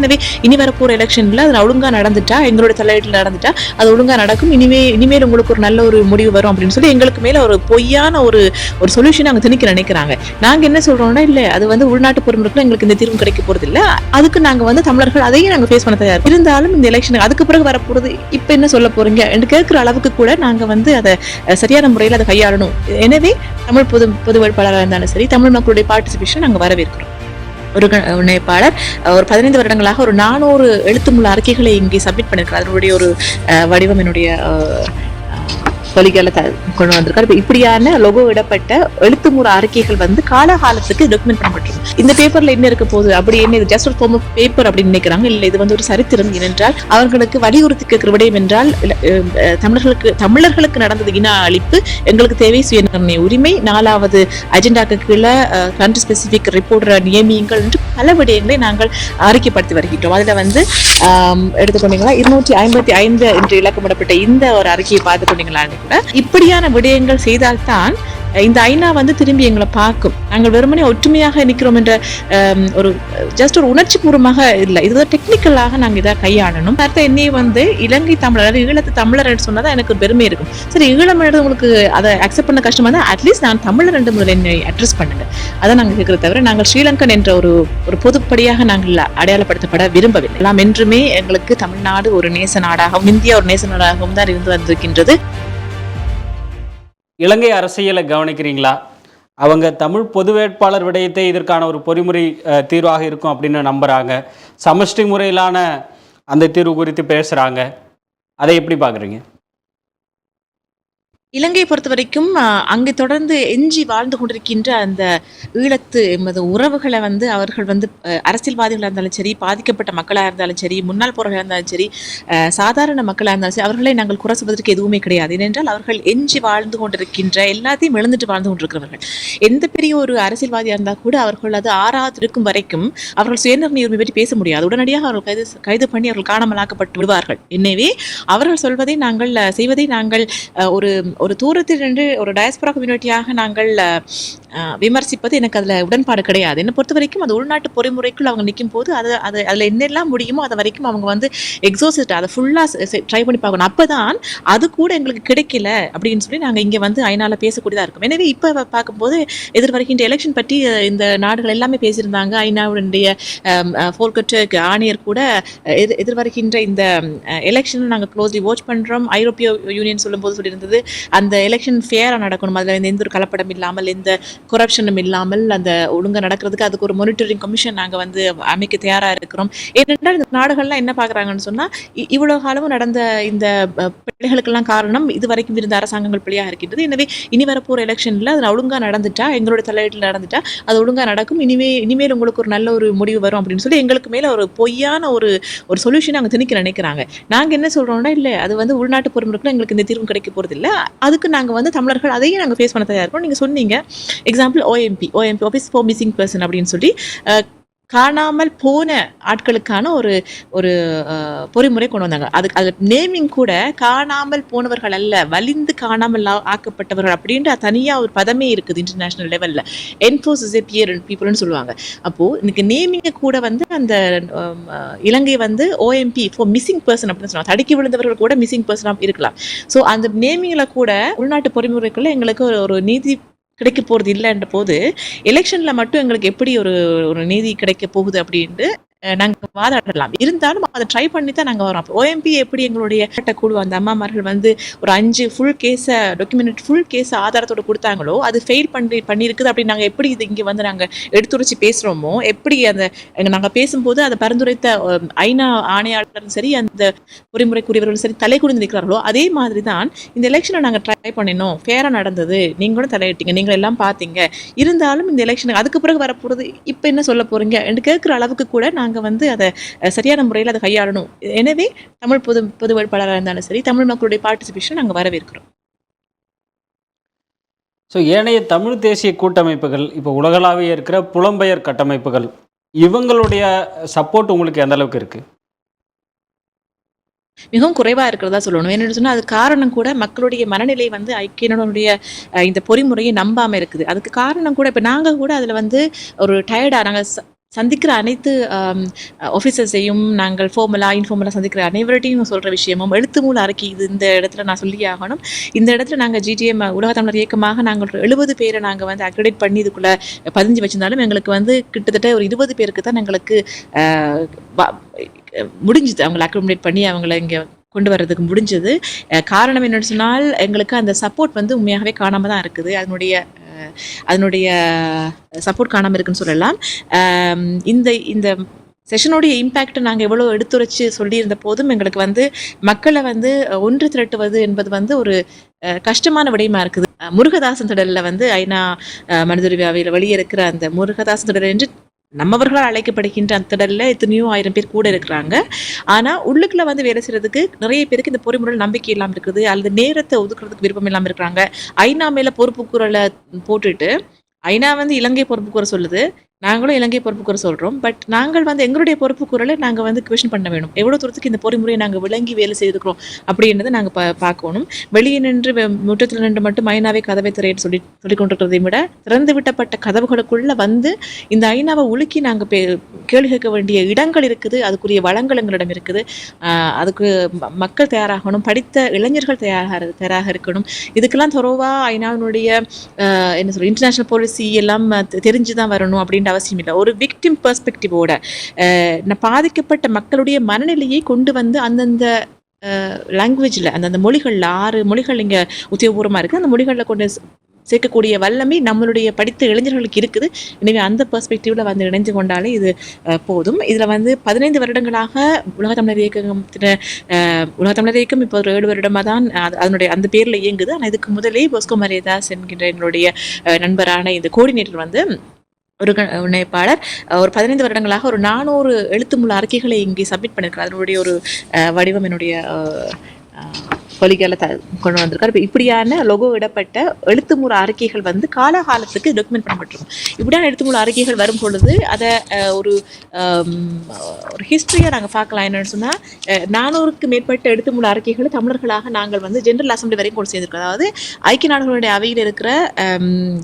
எனவே இனி வரப்போற எலெக்ஷன்ல அது ஒழுங்கா நடந்துட்டா எங்களோட தலையீட்டில் நடந்துட்டா அது ஒழுங்கா நடக்கும். இனிமே இனிமேல் உங்களுக்கு ஒரு நல்ல ஒரு முடிவு வரும் அப்படின்னு சொல்லி எங்களுக்கு மேல ஒரு பொய்யான ஒரு ஒரு சொல்யூஷன் அங்கே திணிக்க நினைக்கிறாங்க. நாங்க என்ன சொல்றோம்னா இல்ல அது வந்து உள்நாட்டு பொறுமைக்கு எங்களுக்கு இந்த தீர்வு கிடைக்க போறது இல்ல அதுக்கு நாங்க வந்து தமிழர்கள் அதையும் நாங்க ஃபேஸ் பண்ண தயார். இருந்தாலும் இந்த எலெக்ஷன் அதுக்கு பிறகு வரப்போறது இப்ப என்ன சொல்ல போறீங்க என்று கேட்கிற அளவுக்கு கூட நாங்க வந்து அதை சரியான முறையில் அதை கையாளணும். எனவே தமிழ் பொது பொது வேட்பாளராக இருந்தாலும் சரி தமிழ் மக்களுடைய பார்ட்டிசிபேஷன் நாங்கள் வரவேற்கிறோம். ஒரு இணைப்பாளர் ஒரு பதினைந்து வருடங்களாக ஒரு நானூறு எழுத்துமுள்ள அறிக்கைகளை இங்கே சப்மிட் பண்ணியிருக்கிறார் அதனுடைய ஒரு அஹ், வடிவம் என்னுடைய சொல்லிக்கல கொண்டு வந்திருக்காரு. இப்ப இப்படியான லொகோ இடப்பட்ட எழுத்துமுறை அறிக்கைகள் வந்து காலகாலத்துக்கு டாக்குமெண்ட் பண்ணப்பட்டிருக்கு. இந்த பேப்பர்ல என்ன இருக்க போகுது? அப்படி என்ன? இது ஜஸ்ட் ஒரு ஃபார்ம் ஆஃப் பேப்பர் அப்படின்னு நினைக்கிறாங்க. இல்ல இது வந்து ஒரு சரித்திரம் ஏனென்றால் அவர்களுக்கு வலியுறுத்தி கேட்கிற விடயம் என்றால் தமிழர்களுக்கு தமிழர்களுக்கு நடந்தது இன அழிப்பு எங்களுக்கு தேவை சுயநிர்ணய உரிமை நாலாவது அஜெண்டாக்கு கீழே கண்ட்ரி ஸ்பெசிபிக் ரிப்போர்ட்டரை நியமியுங்கள் என்று பல விடயங்களை நாங்கள் அறிக்கைப்படுத்தி வருகின்றோம். அதுல வந்து எடுத்துக்கொண்டீங்களா? இருநூற்றி ஐம்பத்தி ஐந்து என்று இலக்கமிடப்பட்ட இந்த ஒரு அறிக்கையை பார்த்துக்கொண்டீங்களான்னு கூட. இப்படியான விடயங்கள் செய்தால்தான் இந்த ஐநா வந்து திரும்பி எங்களை பார்க்கும். நாங்கள் வெறுமனே ஒற்றுமையாக நிற்கிறோம் என்ற ஒரு ஜஸ்ட் ஒரு உணர்ச்சி பூர்வமாக இல்லை. இது டெக்னிக்கலாக நாங்கள் இதை கையாளணும். அடுத்த என்னையே வந்து இலங்கை தமிழர் ஈழத்து தமிழர் சொன்னதான் எனக்கு பெருமை இருக்கும். சரி ஈழம் உங்களுக்கு அதை அக்செப்ட் பண்ண கஷ்டமாக தான் அட்லீஸ்ட் நான் தமிழர் என்று முதல்ல என்னை அட்ரஸ் பண்ணுங்க. அதை நாங்கள் கேட்கறத தவிர நாங்கள் ஸ்ரீலங்கன் என்ற ஒரு ஒரு பொதுப்படியாக நாங்கள் அடையாளப்படுத்தப்பட விரும்பவில்லை. எல்லாம் என்றுமே எங்களுக்கு தமிழ்நாடு ஒரு நேச நாடாகவும் இந்தியா ஒரு நேச நாடாகவும் தான் இருந்து வந்திருக்கின்றது. இலங்கை அரசியலை கவனிக்கிறீங்களா? அவங்க தமிழ் பொது வேட்பாளர் விடயத்தை இதற்கான ஒரு பொறிமுறை தீர்வாக இருக்கும் அப்படின்னு நம்புகிறாங்க சமஷ்டி முறையிலான அந்த தீர்வு குறித்து பேசுகிறாங்க அதை எப்படி பார்க்குறீங்க? இலங்கையை பொறுத்த வரைக்கும் அங்கே தொடர்ந்து எஞ்சி வாழ்ந்து கொண்டிருக்கின்ற அந்த ஈழத்து எமது உறவுகளை வந்து அவர்கள் வந்து அரசியல்வாதிகளாக இருந்தாலும் சரி பாதிக்கப்பட்ட மக்களாக இருந்தாலும் சரி முன்னாள் போராளிகளாக இருந்தாலும் சரி சாதாரண மக்களாக இருந்தாலும் சரி அவர்களை நாங்கள் குறை சொல்வதற்கு எதுவுமே கிடையாது. ஏனென்றால் அவர்கள் எஞ்சி வாழ்ந்து கொண்டிருக்கின்ற எல்லாத்தையும் இழந்துட்டு வாழ்ந்து கொண்டிருக்கிறவர்கள். எந்த பெரிய ஒரு அரசியல்வாதியாக இருந்தால் கூட அவர்கள் அது ஆறாவது இருக்கும் வரைக்கும் அவர்கள் சுயநிர்ணய உரிமை பற்றி பேச முடியாது. உடனடியாக அவர்கள் கைது கைது பண்ணி அவர்கள் காணாமலாக்கப்பட்டு விடுவார்கள். எனவே அவர்கள் சொல்வதை நாங்கள் செய்வதை நாங்கள் ஒரு ஒரு தூரத்தில் நின்று ஒரு டயஸ்பரா கம்யூனிட்டியாக நாங்கள் விமர்சிப்பது எனக்கு அதில் உடன்பாடு கிடையாது. என்னை பொறுத்த வரைக்கும் அது உள்நாட்டு பொறிமுறைக்குள் அவங்க நிற்கும் போது அது அது அதில் என்னெல்லாம் முடியுமோ அது வரைக்கும் அவங்க வந்து எக்ஸோசிட் அதை ஃபுல்லாக ட்ரை பண்ணி பார்க்கணும். அப்போ தான் அது கூட எங்களுக்கு கிடைக்கல அப்படின்னு சொல்லி நாங்கள் இங்கே வந்து ஐநாவில் பேசக்கூடியதாக இருக்கும். எனவே இப்போ பார்க்கும்போது எதிர்வருகின்ற எலெக்ஷன் பற்றி இந்த நாடுகள் எல்லாமே பேசியிருந்தாங்க. ஐநாவுடைய ஃபோர்கட்டு ஆணையர் கூட எதிர் எதிர்வருகின்ற இந்த எலெக்ஷன் நாங்கள் க்ளோஸ்லி வாட்ச் பண்ணுறோம் ஐரோப்பிய யூனியன் சொல்லும்போது சொல்லியிருந்தது அந்த எலெக்ஷன் ஃபேராக நடக்கணும். அதில் எந்த ஒரு கலப்படம் இல்லாமல் எந்த கொரப்ஷனும் இல்லாமல் அந்த ஒழுங்காக நடக்கிறதுக்கு அதுக்கு ஒரு மானிட்டரிங் கமிஷன் நாங்கள் வந்து அமைக்க தயாராக இருக்கிறோம். ஏனென்றால் இந்த நாடுகள்லாம் என்ன பார்க்குறாங்கன்னு சொன்னால் இவ்வளோ காலமும் நடந்த இந்த பிள்ளைகளுக்கெல்லாம் காரணம் இது வரைக்கும் இருந்த அரசாங்கங்கள் பிள்ளையாக இருக்கின்றது. எனவே இனி வரப்போகிற எலெக்ஷனில் அது ஒழுங்காக நடந்துட்டா எங்களோட தலையீட்டில் நடந்துட்டா அது ஒழுங்காக நடக்கும். இனிமே இனிமேல் உங்களுக்கு ஒரு நல்ல ஒரு முடிவு வரும் அப்படின்னு சொல்லி எங்களுக்கு மேலே ஒரு பொய்யான ஒரு ஒரு சொல்யூஷன் அவங்க திணிக்க நினைக்கிறாங்க. நாங்கள் என்ன சொல்கிறோன்னா இல்லை அது வந்து உள்நாட்டு பொறுமைக்கு எங்களுக்கு இந்த தீர்வு கிடைக்க போகிறது இல்லை அதுக்கு நாங்கள் வந்து தமிழர்கள் அதையும் நாங்கள் ஃபேஸ் பண்ண தயார் இருக்கோம். நீங்கள் சொன்னீங்க. Example OMP OMP office for missing person அப்படின்னு சொல்லி காணாமல் போன ஆட்களுக்கான ஒரு ஒரு பொறிமுறை கொண்டு வந்தாங்க. அதுக்கு அது நேமிங் கூட காணாமல் போனவர்கள் அல்ல வலிந்து காணாமல் ஆக்கப்பட்டவர்கள் அப்படின்ற தனியா ஒரு பதமே இருக்குது இன்டர்நேஷனல் லெவல்ல என்போசஸ் பியர் பீப்புள்னு சொல்லுவாங்க. அப்போ இன்னைக்கு நேமிங்க கூட வந்து அந்த இலங்கை வந்து ஓஎம்பி ஃபார் மிஸ்ஸிங் பர்சன் அப்படின்னு சொல்லுவாங்க. தடுக்கி விழுந்தவர்கள் கூட மிஸ்ஸிங் பர்சனாக இருக்கலாம். ஸோ அந்த நேமிங்ல கூட உள்நாட்டு பொறிமுறைக்குள்ள எங்களுக்கு ஒரு ஒரு நீதி கிடைக்க போகிறது இல்லைன்ற போது எலெக்ஷனில் மட்டும் எங்களுக்கு எப்படி ஒரு ஒரு நீதி கிடைக்க போகுது அப்படின்ட்டு நாங்கள் நாங்க வாதாடலாம். இருந்தாலும் அதை ட்ரை பண்ணி தான் நாங்க வரோம். ஓஎம்பி எப்படி எங்களுடைய குழு அந்த அம்மாமார்கள் வந்து ஒரு அஞ்சு ஃபுல் கேஸை டாக்குமெண்ட் ஃபுல் கேஸ் ஆதாரத்தோட கொடுத்தாங்களோ அது ஃபெயில் பண்ணி பண்ணியிருக்குது அப்படி நாங்க எப்படி இது இங்க வந்து நாங்க எடுத்துரைச்சு பேசுறோமோ எப்படி அந்த நாங்கள் நாங்க பேசும்போது அதை பரிந்துரைத்த ஐநா ஆணையாளரும் சரி அந்த பொறிமுறைக்குரியவர்களும் சரி தலை குடிந்து நிற்கிறார்களோ அதே மாதிரி தான் இந்த எலெக்ஷனை நாங்க ட்ரை பண்ணினோம். ஃபேரா நடந்தது. நீங்களும் தலையிட்டீங்க. நீங்கள் எல்லாம் பார்த்தீங்க இருந்தாலும் இந்த எலெக்ஷனுக்கு அதுக்கு பிறகு வரப்போறது இப்போ என்ன சொல்ல போறீங்க? என்று கேட்குற அளவுக்கு கூட நாங்க வந்து அதை சரியான முறையில் அதை கையாளணும். எனவே தமிழ் பொது பொது வேட்பாளராக இருந்தாலும் சரி தமிழ் மக்களுடைய பார்ட்டிசிபேஷன் நாங்க வரவேற்கிறோம். ஸோ ஏனைய தமிழ் தேசிய கூட்டமைப்புகள் இப்போ உலகளாவிய இருக்கிற புலம்பெயர் கட்டமைப்புகள் இவங்களுடைய சப்போர்ட் உங்களுக்கு எந்த அளவுக்கு இருக்கு? மிகவும் குறைவா இருக்கிறதா சொல்லணும். என்னன்னு சொன்னா அது காரணம் கூட மக்களுடைய மனநிலை வந்து ஐக்கியனுடைய இந்த பொறிமுறையை நம்பாம இருக்குது. அதுக்கு காரணம் கூட இப்ப நாங்க கூட அதுல வந்து ஒரு டயர்டா நாங்க ச- சந்திக்கிற அனைத்து ஆஃபீஸர்ஸையும் நாங்கள் ஃபார்மலா இன்ஃபார்மலாக சந்திக்கிற அனைவர்கிட்டையும் சொல்கிற விஷயமும் எழுத்து மூல அறிக்கை இது இந்த இடத்துல நான் சொல்லி ஆகணும். இந்த இடத்துல நாங்கள் ஜிடிஎம் உலக தமிழர் இயக்கமாக நாங்கள் ஒரு எழுபது பேரை நாங்கள் வந்து அக்ரெடிட் பண்ணி இதுக்குள்ளே பதிஞ்சு வச்சிருந்தாலும் எங்களுக்கு வந்து கிட்டத்தட்ட ஒரு இருபது பேருக்கு தான் எங்களுக்கு முடிஞ்சுது. அவங்களை அக்ரமடேட் பண்ணி அவங்கள இங்கே கொண்டு வர்றதுக்கு முடிஞ்சது. காரணம் என்னென்னு சொன்னால் எங்களுக்கு அந்த சப்போர்ட் வந்து உண்மையாகவே காணாமல் தான் இருக்குது. அதனுடைய அதனுடைய சப்போர்ட் காணாமல் இருக்குன்னு சொல்லலாம். இந்த இந்த செஷனுடைய இம்பேக்ட் நாங்கள் எவ்வளோ எடுத்துரைச்சு சொல்லியிருந்த போதும் எங்களுக்கு வந்து மக்களை வந்து ஒன்று திரட்டுவது என்பது வந்து ஒரு கஷ்டமான விடயமா இருக்குது. முருகதாசன் திடலில் வந்து ஐநா அஹ், வெளியே இருக்கிற அந்த முருகதாசன் திடல் என்று நம்மவர்களால் அழைக்கப்படுகின்ற அந்த திடலில் எத்தனையோ ஆயிரம் பேர் கூட இருக்கிறாங்க. ஆனா உள்ளுக்குள்ள வந்து வேலை செய்யறதுக்கு நிறைய பேருக்கு இந்த பொறிமுறையில் நம்பிக்கை இல்லாம இருக்குது. அல்லது நேரத்தை ஒதுக்குறதுக்கு விருப்பம் இல்லாம இருக்கிறாங்க. ஐநா மேல பொறுப்பு குரலை போட்டுட்டு ஐநா வந்து இலங்கை பொறுப்பு சொல்லுது. நாங்களும் இலங்கை பொறுப்பு சொல்கிறோம் பட் நாங்கள் வந்து எங்களுடைய பொறுப்பு நாங்கள் வந்து கொஷின் பண்ண வேணும். எவ்வளோ தூரத்துக்கு இந்த பொறிமுறையை நாங்கள் விளங்கி வேலை செய்திருக்கிறோம் அப்படின்றத நாங்கள் பா பார்க்கணும். வெளியே நின்று முற்றத்தில் நின்று மட்டும் ஐநாவை கதவை திரையிட்டு சொல்லி சொல்லி கொண்டிருக்கிறதை விட திறந்து விட்டப்பட்ட கதவுகளுக்குள்ளே வந்து இந்த ஐநாவை உலுக்கி நாங்கள் பே கேள்வி கேட்க வேண்டிய இடங்கள் இருக்குது. அதுக்குரிய வளங்கள் எங்களிடம் இருக்குது அதுக்கு ம- மக்கள் தயாராகணும். படித்த இளைஞர்கள் தயாராக தயாராக இருக்கணும். இதுக்கெல்லாம் துறவா ஐநாவினுடைய என்ன சொல்ற இன்டர்நேஷனல் பாலிசி எல்லாம் தெரிஞ்சு தான் வரணும் அப்படின்ற அவசியம் இல்லை ஒரு விக்டிம் பெர்ஸ்பெக்டிவோட பாதிக்கப்பட்ட மக்களுடைய மனநிலையை கொண்டு வந்து அந்தந்த லாங்குவேஜில் அந்தந்த மொழிகளில் ஆறு மொழிகள் இங்கே உத்தியோகபூர்வமாக இருக்குது அந்த மொழிகளில் கொண்டு சேர்க்கக்கூடிய வல்லமை நம்மளுடைய படித்த இளைஞர்களுக்கு இருக்குது. எனவே அந்த பெர்ஸ்பெக்டிவில் வந்து இணைந்து கொண்டாலே இது போதும். இதில் வந்து பதினைந்து வருடங்களாக உலக தமிழர் இயக்கத்தின உலக தமிழர் இயக்கம் இப்போ ஒரு ஏழு வருடமாக தான் அதனுடைய அந்த பேரில் இயங்குது. ஆனால் இதுக்கு முதலே போஸ்கோ மரியதாஸ் என்கின்ற எங்களுடைய நண்பரான இந்த கோஆர்டினேட்டர் வந்து ஒரு க- ஒரு பதினைந்து வருடங்களாக ஒரு நானூறு எழுத்துமுள்ள அறிக்கைகளை இங்கே சப்மிட் பண்ணியிருக்கிறார் அதனுடைய ஒரு வடிவம் என்னுடைய கொலிகால த கொண்டு வந்திருக்காரு. இப்போ இப்படியான லொகோ இடப்பட்ட எழுத்துமுறை அறிக்கைகள் வந்து காலகாலத்துக்கு டாக்குமெண்ட் பண்ணப்பட்டிருக்கும். இப்படியான எழுத்துமுறை அறிக்கைகள் வரும் பொழுது அதை ஒரு ஒரு ஹிஸ்ட்ரியாக நாங்கள் பார்க்கலாம். என்னன்னு சொன்னால் நானூறுக்கு மேற்பட்ட எழுத்துமுறை அறிக்கைகளை தமிழர்களாக நாங்கள் வந்து ஜென்ரல் அசம்பிளி வரைக்கும் கொண்டு சேர்ந்திருக்கோம். அதாவது ஐக்கிய நாடுகளுடைய அவையில் இருக்கிற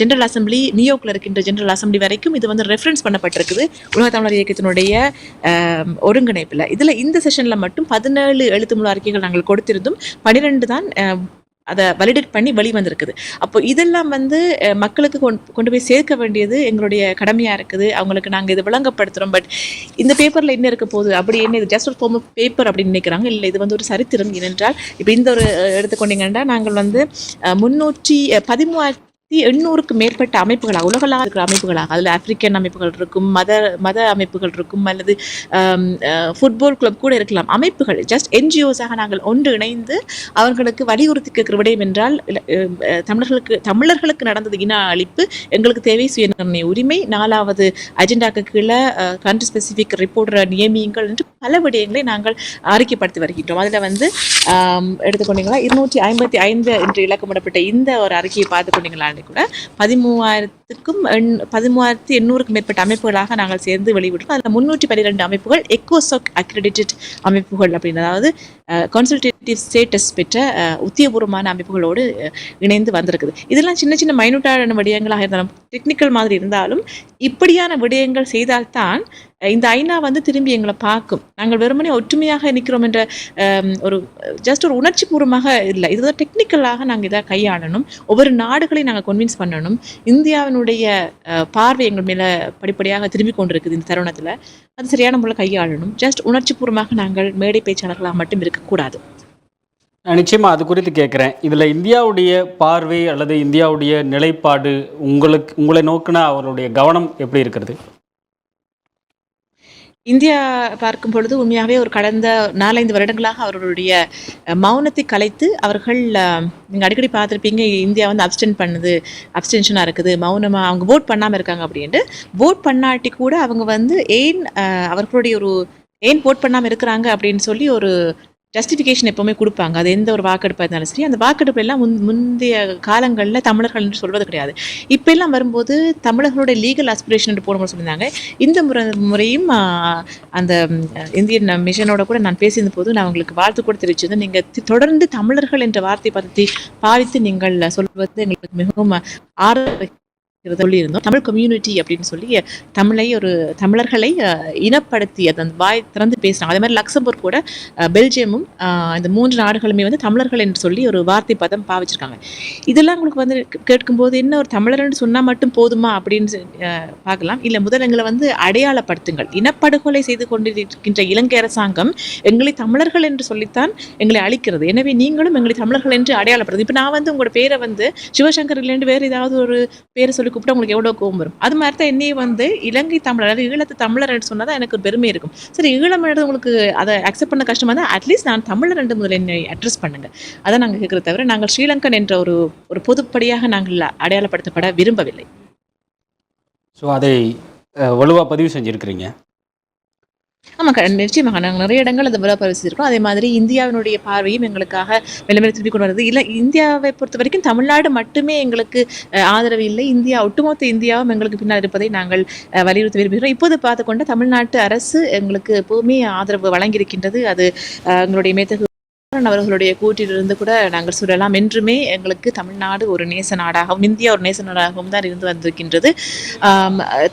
ஜென்ரல் அசம்பிளி நியூயார்க்கில் இருக்கின்ற ஜென்ரல் அசம்பிளி வரைக்கும் இது வந்து ரெஃபரன்ஸ் பண்ணப்பட்டிருக்குது. உலக தமிழர் இயக்கத்தினுடைய ஒருங்கிணைப்பில். இதில் இந்த செஷனில் மட்டும் பதினேழு எழுத்துமுறை அறிக்கைகள் நாங்கள் கொடுத்திருந்தும் பன்னிரெண்டு தான் அதை வலிடேட் பண்ணி வெளிவந்திருக்குது அப்போ இதெல்லாம் வந்து மக்களுக்கு கொண்டு கொண்டு போய் சேர்க்க வேண்டியது எங்களுடைய கடமையாக இருக்குது. அவங்களுக்கு நாங்கள் இதை விளங்கப்படுத்துகிறோம் பட் இந்த பேப்பரில் என்ன இருக்க போகுது? அப்படி என்ன இது ஜஸ்ட் ஒரு ஃபார்ம் ஆஃப் பேப்பர் அப்படின்னு நினைக்கிறாங்க. இல்லை இது வந்து ஒரு சரித்திரம் ஏனென்றால் இப்போ இந்த ஒரு எடுத்துக்கொண்டீங்கன்னா நாங்கள் வந்து முன்னூற்றி அஹ், பதிமூவாயிரத்தி எண்ணூறுக்கு மேற்பட்ட அமைப்புகளாக உலகளாக இருக்கிற அமைப்புகளாக அதில் ஆப்பிரிக்கன் அமைப்புகள் இருக்கும் மத மத அமைப்புகள் இருக்கும் அல்லது ஃபுட்பால் கிளப் கூட இருக்கலாம். அமைப்புகள் ஜஸ்ட் என்ஜிஓஸாக நாங்கள் ஒன்று இணைந்து அவர்களுக்கு வலியுறுத்தி கேட்கிற விடயம் என்றால் தமிழர்களுக்கு தமிழர்களுக்கு நடந்தது இன அழிப்பு எங்களுக்கு தேவை சுயநிர்ணய உரிமை நாலாவது அஜெண்டாக்கு கீழே கண்ட்ரி ஸ்பெசிஃபிக் ரிப்போர்ட்டரை நியமியுங்கள் என்று பல விடயங்களை நாங்கள் அறிக்கைப்படுத்தி வருகின்றோம். அதில் வந்து எடுத்துக்கொண்டீங்களா? இருநூற்றி ஐம்பத்தி ஐந்து என்று இலக்கமிடப்பட்ட இந்த ஒரு அறிக்கையை பார்த்து கூட. பதிமூவாயிரத்தி எண் பதிமூவாயிரத்தி எண்ணூறுக்கும் மேற்பட்ட அமைப்புகளாக நாங்கள் சேர்ந்து வெளியிடுறோம் அதில் முன்னூற்றி பன்னிரெண்டு அமைப்புகள் எக்கோசாக் அக்ரெடிட்டட் அமைப்புகள் அப்படின்னு. அதாவது கன்சல்டேட்டிவ் ஸ்டேட்டஸ் பெற்ற உத்தியபூர்வமான அமைப்புகளோடு இணைந்து வந்திருக்குது. இதெல்லாம் சின்ன சின்ன மைனூட்டான விடயங்களாக இருந்தாலும் டெக்னிக்கல் மாதிரி இருந்தாலும் இப்படியான விடயங்கள் செய்தால்தான் இந்த ஐநா வந்து திரும்பி எங்களை பார்க்கும். நாங்கள் வெறுமனே ஒற்றுமையாக நிற்கிறோம் என்ற ஒரு ஜஸ்ட் ஒரு உணர்ச்சி பூர்வமாக இல்லை. இதுதான் டெக்னிக்கலாக நாங்கள் இதை கையாளணும். ஒவ்வொரு நாடுகளையும் நாங்கள் கன்வின்ஸ் பண்ணணும். இந்தியாவினுடைய அஹ், பார்வை எங்கள் மேலே படிப்படியாக திரும்பி கொண்டிருக்குது இந்த தருணத்தில். அது சரியான முறையில் கையாளணும். ஜஸ்ட் உணர்ச்சி பூர்வமாக நாங்கள் மேடை பேச்சாளர்களாக மட்டும் இருக்கக்கூடாது நான் அது குறித்து கேட்குறேன் இதில் இந்தியாவுடைய பார்வை அல்லது இந்தியாவுடைய நிலைப்பாடு உங்களுக்கு உங்களை நோக்கின அவருடைய கவனம் எப்படி இருக்கிறது? இந்தியா பார்க்கும் பொழுது உண்மையாகவே ஒரு கடந்த நாலஞ்சு வருடங்களாக அவர்களுடைய மௌனத்தை கலைத்து அவர்கள் நீங்கள் அடிக்கடி பார்த்துருப்பீங்க இந்தியா வந்து அப்டென்ட் பண்ணுது அப்டென்ஷனாக இருக்குது மௌனமாக அவங்க ஓட் பண்ணாமல் இருக்காங்க அப்படின்ட்டு. ஓட் பண்ணாட்டி கூட அவங்க வந்து ஏன் அவர்களுடைய ஒரு ஏன் ஓட் பண்ணாமல் இருக்கிறாங்க அப்படின்னு சொல்லி ஒரு ஜஸ்டிஃபிகேஷன் எப்போவுமே கொடுப்பாங்க. அது எந்த ஒரு வாக்கெடுப்பாக இருந்தாலும் சரி அந்த வாக்கெடுப்பு எல்லாம் முன் முந்தைய காலங்களில் தமிழர்கள் என்று சொல்வது கிடையாது. இப்போ எல்லாம் வரும்போது தமிழர்களுடைய லீகல் அஸ்பிரேஷன் போடும்போது சொல்லியிருந்தாங்க. இந்த முறை முறையும் அந்த இந்தியன் மிஷனோட கூட நான் பேசியிருந்த போது நான் உங்களுக்கு வாழ்த்து கூட தெரிவிச்சிருந்தேன். நீங்கள் தொடர்ந்து தமிழர்கள் என்ற வார்த்தை பற்றி பாவித்து நீங்கள் சொல்வது எங்களுக்கு மிகவும் ஆர்வம் சொல்லியிருந்தோம். தமிழ் கம்யூனிட்டி அப்படின்னு சொல்லி தமிழை ஒரு தமிழர்களை இனப்படுத்தி அதை அந்த வாய் திறந்து பேசுகிறாங்க அதே மாதிரி லக்சம்பர்க் கூட பெல்ஜியமும் இந்த மூன்று நாடுகளுமே வந்து தமிழர்கள் என்று சொல்லி ஒரு வார்த்தை பதம் பாவிச்சிருக்காங்க. இதெல்லாம் உங்களுக்கு வந்து கேட்கும்போது என்ன ஒரு தமிழர்னு சொன்னால் மட்டும் போதுமா அப்படின்னு பார்க்கலாம். இல்லை முதல் எங்களை வந்து அடையாளப்படுத்துங்கள். இனப்படுகொலை செய்து கொண்டிருக்கின்ற இலங்கை அரசாங்கம் எங்களை தமிழர்கள் என்று சொல்லித்தான் எங்களை அழிக்கிறது. எனவே நீங்களும் எங்களை தமிழர்கள் என்று அடையாளப்படுத்து இப்போ நான் வந்து உங்களோட பேரை வந்து சிவசங்கர் இல்லைன்னு வேறு ஏதாவது ஒரு பேரை சொல்லி கூப்பிட்டா உங்களுக்கு எவ்வளோ கோவம் வரும்? அது மாதிரி தான் என்னையே வந்து இலங்கை தமிழர் அதாவது ஈழத்து தமிழர் என்று சொன்னால் தான் எனக்கு ஒரு பெருமை இருக்கும். சரி ஈழம் உங்களுக்கு அதை அக்செப்ட் பண்ண கஷ்டமாக தான் அட்லீஸ்ட் நான் தமிழர் என்று முதல்ல என்னை அட்ரஸ் பண்ணுங்க. அதை நாங்கள் கேட்குற தவிர நாங்கள் ஸ்ரீலங்கன் என்ற ஒரு ஒரு பொதுப்படியாக நாங்கள் அடையாளப்படுத்தப்பட விரும்பவில்லை. ஸோ அதை வலுவாக பதிவு செஞ்சுருக்கிறீங்க. ஆமாம் நிச்சயமாக நாங்கள் நிறைய இடங்கள் அதை விழா பரிசிருக்கோம் அதே மாதிரி இந்தியாவினுடைய பார்வையும் எங்களுக்காக மெல்ல திருப்பி கொண்டு வருது இல்லை. இந்தியாவை பொறுத்த வரைக்கும் தமிழ்நாடு மட்டுமே எங்களுக்கு ஆதரவு இல்லை. இந்தியா ஒட்டுமொத்த இந்தியாவும் எங்களுக்கு பின்னால் இருப்பதை நாங்கள் வலியுறுத்தி விரும்புகிறோம். இப்போது பார்த்துக்கொண்டு தமிழ்நாட்டு அரசு எங்களுக்கு எப்போவுமே ஆதரவு வழங்கியிருக்கின்றது. அது எங்களுடைய மேத்தகு அவர்களுடைய கூட்டிலிருந்து கூட நாங்கள் சொல்லலாம். என்றுமே எங்களுக்கு தமிழ்நாடு ஒரு நேச நாடாகவும் இந்தியா ஒரு நேச நாடாகவும் தான் இருந்து வந்திருக்கின்றது.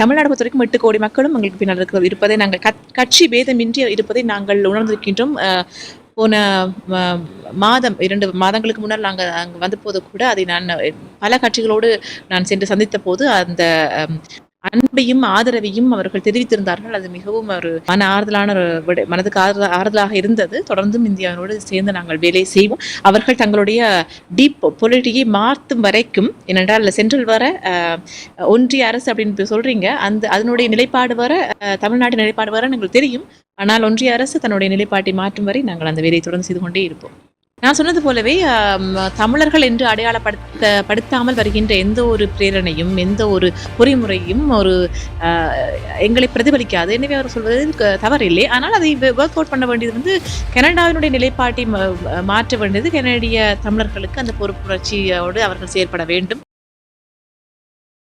தமிழ்நாடு பொறுத்த வரைக்கும் எட்டு கோடி மக்களும் எங்களுக்கு பின்னால் இருப்பதை நாங்கள் கட்சி பேதமின்றி இருப்பதை நாங்கள் உணர்ந்திருக்கின்றோம். போன மாதம் இரண்டு மாதங்களுக்கு முன்னால் நாங்கள் அங்கே வந்தபோது கூட அதை நான் பல கட்சிகளோடு நான் சென்று சந்தித்த போது அந்த அன்பையும் ஆதரவையும் அவர்கள் தெரிவித்திருந்தார்கள். அது மிகவும் ஒரு மன ஆறுதலான ஒரு விட- மனதுக்கு ஆறுதலாக இருந்தது. தொடர்ந்தும் இந்தியாவோடு சேர்ந்து நாங்கள் வேலை செய்வோம். அவர்கள் தங்களுடைய டீப் பொலிட்டியை மாற்றும் வரைக்கும் ஏனென்றால் சென்ட்ரல் வர ஒன்றிய அரசு அப்படின்னு சொல்றீங்க. அந்த அதனுடைய நிலைப்பாடு வர தமிழ்நாட்டு நிலைப்பாடு வர எங்களுக்கு தெரியும். ஆனால் ஒன்றிய அரசு தன்னுடைய நிலைப்பாட்டை மாற்றும் வரை நாங்கள் அந்த வேலையை தொடர்ந்து செய்து கொண்டே இருப்போம். நான் சொன்னது போலவே தமிழர்கள் என்று அடையாளப்படுத்த படுத்தாமல் வருகின்ற எந்த ஒரு பிரேரணையும் எந்த ஒரு பொறிமுறையும் ஒரு எங்களை பிரதிபலிக்காது. எனவே அவர் சொல்வது தவறில்லை. ஆனால் அதை ஒர்க் அவுட் பண்ண வேண்டியது வந்து கனடாவினுடைய நிலைப்பாட்டை மாற்ற வேண்டியது கனடிய தமிழர்களுக்கு அந்த பொறுப்புணர்ச்சியோடு அவர்கள் செயற்பட வேண்டும்.